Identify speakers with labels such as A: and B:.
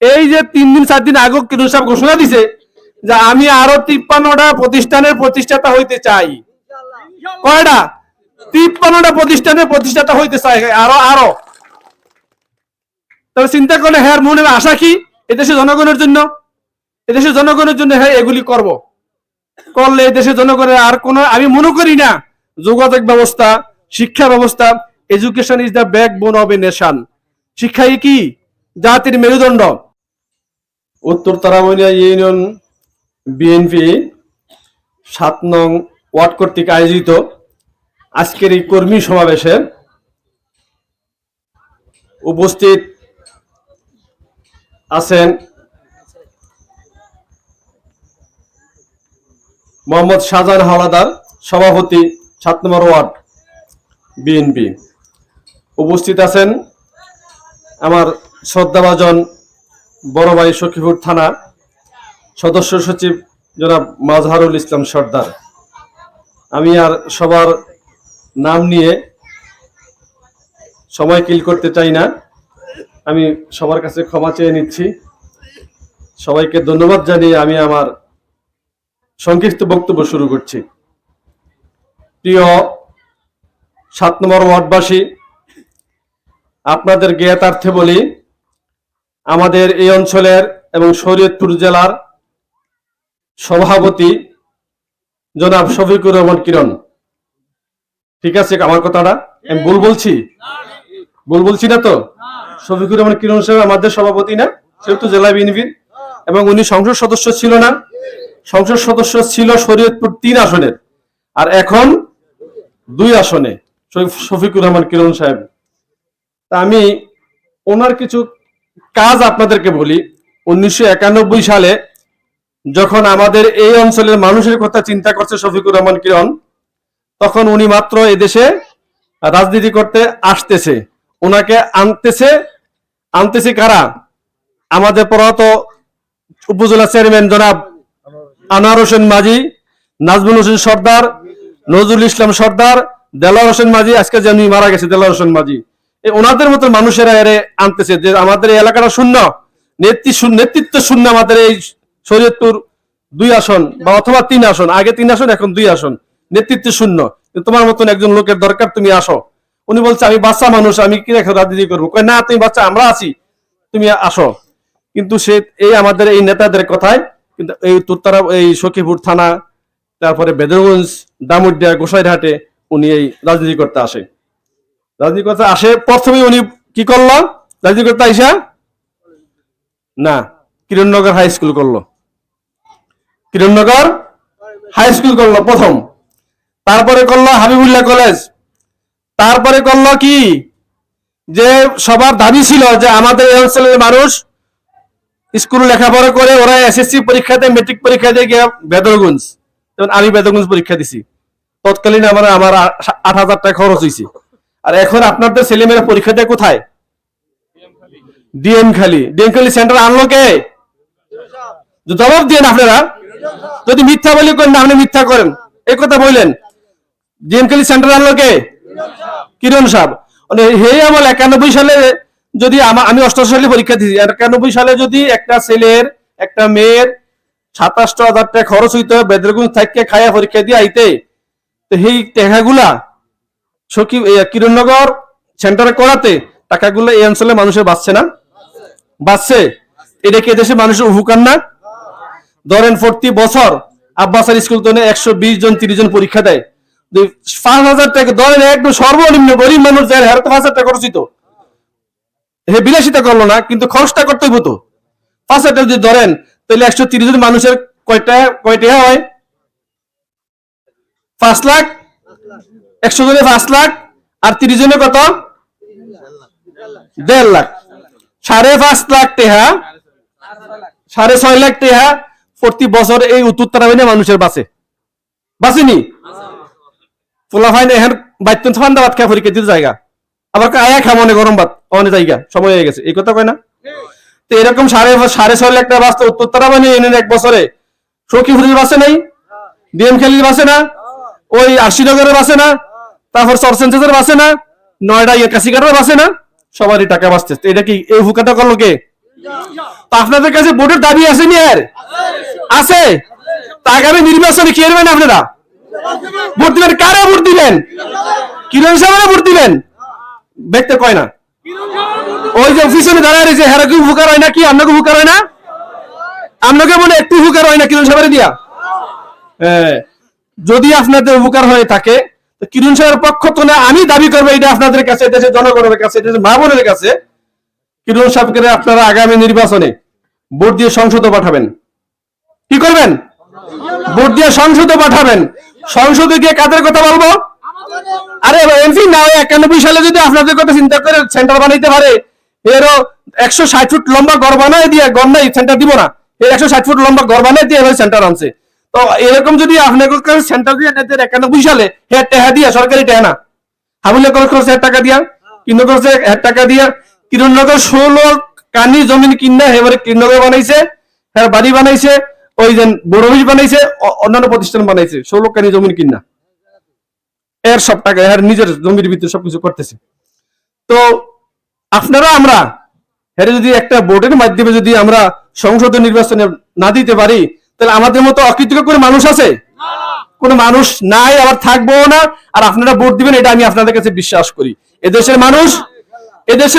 A: এই যে তিন দিন, চার দিন আগে কিরণ সাহেব ঘোষণা দিছে যে আমি আরও তিপ্পান্নটা প্রতিষ্ঠানের প্রতিষ্ঠাতা হইতে চাই। কয়টা? তিপ্পান্নটা প্রতিষ্ঠানের প্রতিষ্ঠাতা হইতে চাই, আরও আরও। তবে চিন্তা করলে হ্যাঁ মনে আশা কি? এদেশের জনগণের জন্য, এদেশের জনগণের জন্য হ্যাঁ এগুলি করব। করলে দেশের জনগণের আর কোনো, আমি মনে করি না, যোগাযোগ ব্যবস্থা, শিক্ষা ব্যবস্থা, education is the backbone of a nation শিক্ষাই কি? জাতির মেরুদণ্ড। উত্তর তারামনিয়া ইউনিয়ন বিএনপি সাত নং ওয়ার্ড কর্তৃক আয়োজিত আজকের এই কর্মী সমাবেশে উপস্থিত আছেন মোহাম্মদ শাহজাহান হাওলাদার সভাপতি সাত নম্বর ওয়ার্ড বিএনপি। উপস্থিত আছেন আমার শ্রদ্ধাভাজন বড় ভাই সখীপুর থানা সদস্য সচিব জনাব মাজহারুল ইসলাম সর্দার। আমি আর সবার নাম নিয়ে সময় কিল করতে চাই না। আমি সবার কাছে ক্ষমা চেয়ে নিচ্ছি। সবাইকে ধন্যবাদ জানিয়ে আমি আমার সংক্ষিপ্ত বক্তব্য শুরু করছি। প্রিয় সাত নম্বর ওয়ার্ডবাসী আপনাদের জ্ঞাতার্থে বলি আমাদের এই অঞ্চলের এবং শরীয়তপুর জেলার সভাপতি জনাব শফিকুর রহমান কিরণ। ঠিক আছে আমার কথাটা? আমি ভুল বলছি? ভুল বলছি না তো? শফিকুর রহমান কিরণ সাহেব আমাদের সভাপতি না? সেহেতু জেলা বিএনপির। এবং উনি সংসদ সদস্য ছিল না। সংসদ সদস্য ছিল শরীয়তপুর তিন আসনের। আর এখন দুই আসনে শফি- শফিকুর রহমান কিরণ সাহেব। তা আমি ওনার কিছু কাজ আপনাদেরকে বলি, উনিশশো একানব্বই সালে যখন আমাদের এই অঞ্চলের মানুষের কথা চিন্তা করছে শফিকুর রহমান কিরণ, তখন উনি মাত্র এদেশে রাজনীতি করতে আসতেছে। ওনাকে আনতেছে আনতেছে কারা? আমাদের প্রয়াত উপজেলা চেয়ারম্যান জনাব আনোয়ার হোসেন মাঝি, নাজমুল হোসেন সর্দার, নজরুল ইসলাম সর্দার, দেলোয়ার হোসেন মাঝি, আজকে যেমনি মারা গেছে দেলোয়ার হোসেন মাঝি। ওনাদের মতো মানুষেরা এরে আনতেছে যে আমাদের এই এলাকাটা শূন্য নেতৃত্ব নেতৃত্ব শূন্য আমাদের এই শরীয়তপুর দুই আসন বা অথবা তিন আসন, আগে তিন আসন, এখন দুই আসন, নেতৃত্ব শূন্য। তোমার মতন একজন লোকের দরকার, তুমি আসো। উনি বলছে, আমি বাচ্চা মানুষ, আমি কি রেখে রাজনীতি করব? কয়, না, তুমি বাচ্চা, আমরা আছি, তুমি আসো। কিন্তু সে, এই আমাদের এই নেতাদের কথায়, কিন্তু এই উত্তরতারা এই সখীপুর থানা, তারপরে বেদরগঞ্জ দামুডিয়া গোসাইরহাটে উনি এই রাজনীতি করতে আসে। রাজনীতি করতে আসে প্রথমে উনি কি করল? রাজনীতি করতে আইসা? না, কিরণনগর হাই স্কুল করল। কিরণনগর হাই স্কুল করল প্রথম। তারপরে করল হাবিবুল্লাহ কলেজ তারপরে করল কি? যে সবার দাবি ছিল যে আমাদের এই অঞ্চলের মানুষ স্কুল লেখাপড়া করে ওরা এসএসসি পরীক্ষাতে মেট্রিক পরীক্ষা দিয়ে গিয়ে বেদরগঞ্জ। যেমন আমি বেদরগঞ্জ পরীক্ষা দিছি। তৎকালীন আমার আমার আট হাজার টাকা খরচ হয়েছে আর এখন আপনাদের ছেলেমেয়েরা পরীক্ষা দেয় কোথায়? ডিএম খালি। ডিএম খালি সেন্টার আনলো কে? জবাব দিন আপনারা। যদি মিথ্যা বলি করেন আপনি মিথ্যা করেন। এই কথা বললেন। ডিএম খালি সেন্টার আনলো কে? কিরণ সাহেব মানে হে আমল, একানব্বই সালে যদি আমা- অষ্টআশি সালে পরীক্ষা দিয়েছি। একানব্বই সালে যদি একটা ছেলের, একটা মেয়ের সাতাশটা হাজার টাকা খরচ হইতে, বেদরগুঞ্জ থেকে খায়া পরীক্ষা দিয়ে আইতে, তো সেই টাকাগুলা সখী কিরণনগর সেন্টারে করাতে টাকাগুলো এই অঞ্চলে মানুষের বাঁচছে না। বাঁচছে। এটা কি দেশে মানুষের উপকার না? ধরেন প্রতি বছর আব্বাসার স্কুল তো একশো বিশ জন, তিরিশ জন পরীক্ষা দেয়। পাঁচ হাজার টাকা, ধরেন একদম সর্বনিম্ন গরিব মানুষ যার হারে পাঁচ হাজার টাকা খরচ হইতো। হে বিলাসিতা করল না, কিন্তু খরচটা করতে হতো পাঁচ হাজার যদি ধরেন, তাহলে একশো তিরিশ জন মানুষের কয়টা কয়টা হয়? পাঁচ লাখ একশো জনে পাঁচ লাখ, আর তিরিশ জনে কত? দেড় লাখ। সাড়ে পাঁচ লাখ টেহা, সাড়ে ছয় লাখ টেহা প্রতি বছর এই উত্তর তারাবিনে মানুষের বাঁচে। বাঁচেনি? পোলাফাইন এখন বাইতুন ঠান্ডা ভাত খায় পরীক্ষা জায়গা। আবার আয়া খা মনে গরম ভাত অনেক জায়গা, সময় হয়ে গেছে। এই কথা কয় না? তো এরকম সাড়ে সাড়ে ছয় লাখ টাকা বাঁচতে উত্তর তারাবানি এনেন এক বছরে সখীপুরের বাসে নাই, ডিএম খেলির বাসে না, ওই আশিনগরের বাসে না তারপর সরসেন্সের বাসে না নয়ডা ইয়ে কাশিকারের বাসে না সবারই টাকা বাঁচতে এটা কি এই হুকাটা করল কে? তো আপনাদের কাছে ভোটের দাবি আছে নি আর? আছে? তা আগামী নির্বাচনে কি করবেন আপনারা? ভোট দিবেন কারে ভোট দিবেন? কিরণ সাহেবের ভোট দিবেন? দেখতে কয় না? ওই যে পিছনে দাঁড়ায় রয়েছে হেরা কি উপকার হয় না কি আপনাকে উপকার হয় না? আপনাকে বলে একটু উপকার হয় না কিরণ সাহেবের দিয়া? হ্যাঁ, যদি আপনাদের উপকার হয়ে থাকে কিরণ সাহেবের পক্ষ তো না, আমি দাবি করব এটা আপনাদের কাছে দেশের জনগণের কাছে দেশের মা বোনের কাছে। কিরণ সাহেবকে আপনারা আগামী নির্বাচনে ভোট দিয়ে সংসদে পাঠাবেন। কি করবেন? ভোট দিয়ে সংসদে পাঠাবেন। সংসদে গিয়ে কাদের কথা বলব? আরে, এমপি না ওই একানব্বই সালে যদি আপনাদের কথা চিন্তা করে সেন্টার বানাইতে পারে, এরও একশো ষাট ফুট লম্বা গড় বানায় দিয়ে ঘর নাই সেন্টার দিব না। এর একশো ষাট ফুট লম্বা ঘর বানায় দিয়ে সেন্টার আনছে। তো এরকম যদি আপনাদের সেন্টার দিয়ে এদের একানব্বই সালে হ্যাঁ টেহা দিয়া, সরকারি টেহা না। হাবুলে করে করছে এক টাকা দিয়া? কিনো করছে এক টাকা দিয়া। কিরণনগর ষোলো কানি জমিন কিনা এবারে কিরণনগর বানাইছে হ্যাঁ বাড়ি বানাইছে, ওই যে বড় বানাইছে অন্যান্য প্রতিষ্ঠান বানাইছে, ষোলো কানি জমিন কিনা। এর সব টাকা, এর নিজের জমির ভিতরে সবকিছু করতেছে। তো আপনারা আমরা, এর যদি একটা ভোটের মাধ্যমে যদি আমরা সংসদ নির্বাচনে না দিতে পারি তাহলে আমাদের মতো অকৃতজ্ঞ করে মানুষ আছে? কোনো মানুষ নাই, আবার থাকব না, আর আপনারা ভোট দিবেন, এটা আমি আপনাদের কাছে বিশ্বাস করি। এদেশের মানুষ, এদেশের